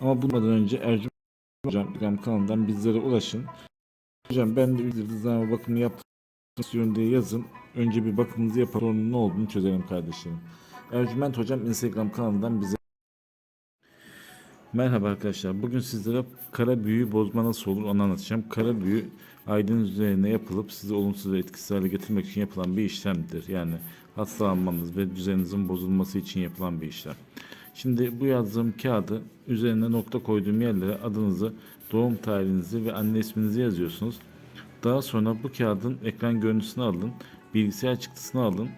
Ama bundan önce Ercüment Hocam Instagram kanalından bizlere ulaşın. Hocam ben de yıldızlama bakımı yapmak istiyorum diye yazın. Önce bir bakımınızı yapalım sonra ne olduğunu çözelim kardeşlerim. Ercüment Hocam Instagram kanalından bize Merhaba arkadaşlar. Bugün sizlere kara büyü bozma nasıl olur onu anlatacağım. Kara büyü aydınız üzerine yapılıp sizi olumsuz ve etkisiz hale getirmek için yapılan bir işlemdir. Yani hastalanmanız ve düzeninizin bozulması için yapılan bir işlem. Şimdi bu yazdığım kağıdı üzerine nokta koyduğum yerlere adınızı, doğum tarihinizi ve anne isminizi yazıyorsunuz. Daha sonra bu kağıdın ekran görüntüsünü alın, bilgisayar çıktısını alın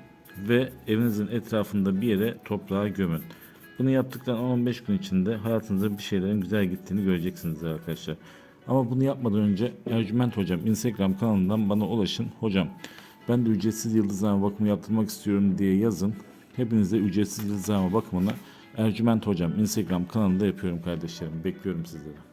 ve evinizin etrafında bir yere toprağa gömün. Bunu yaptıktan 10-15 gün içinde hayatınızda bir şeylerin güzel gittiğini göreceksiniz arkadaşlar. Ama bunu yapmadan önce Ercüment Hocam Instagram kanalından bana ulaşın. Hocam ben de ücretsiz yıldızlama bakımı yaptırmak istiyorum diye yazın. Hepinize ücretsiz yıldızlama bakımını Ercüment Hocam Instagram kanalında yapıyorum kardeşlerim. Bekliyorum sizleri.